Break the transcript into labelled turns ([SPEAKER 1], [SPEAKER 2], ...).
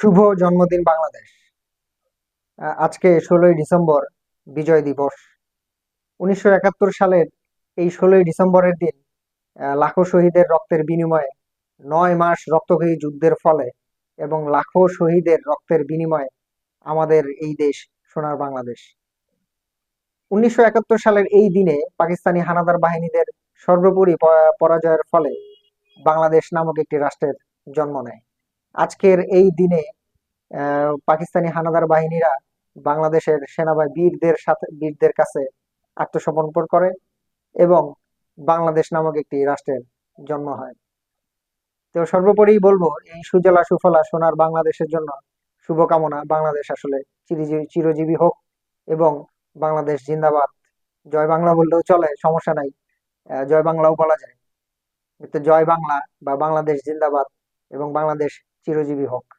[SPEAKER 1] শুভ জন্মদিন বাংলাদেশ। আজকে ষোলোই ডিসেম্বর বিজয় দিবস। উনিশশো একাত্তর সালের এই ষোলোই ডিসেম্বরের দিন লাখো শহীদের রক্তের বিনিময়ে নয় মাস রক্তক্ষয়ী যুদ্ধের ফলে এবং লাখো শহীদের রক্তের বিনিময়ে আমাদের এই দেশ সোনার বাংলাদেশ। উনিশশো একাত্তর সালের এই দিনে পাকিস্তানি হানাদার বাহিনীদের সর্বোপরি পরাজয়ের ফলে বাংলাদেশ নামক একটি রাষ্ট্রের জন্ম নেয়। আজকের এই দিনে পাকিস্তানি হানাদার বাহিনীরা বাংলাদেশের সেনাবাহিনী, বীরদের সাথে, বীরদের কাছে আত্মসমর্পণ করে এবং বাংলাদেশ নামক একটি রাষ্ট্রের জন্ম হয়। তো সর্বোপরি বলব, এই সুজলা সুফলা সোনার বাংলাদেশের জন্য শুভকামনা। বাংলাদেশ আসলে চিরজীবী চিরজীবী হোক এবং বাংলাদেশ জিন্দাবাদ। জয় বাংলা বললেও চলে, সমস্যা নাই। জয় বাংলাও বলা যায়। জয় বাংলা বা বাংলাদেশ জিন্দাবাদ এবং বাংলাদেশ চিরজীবী হোক।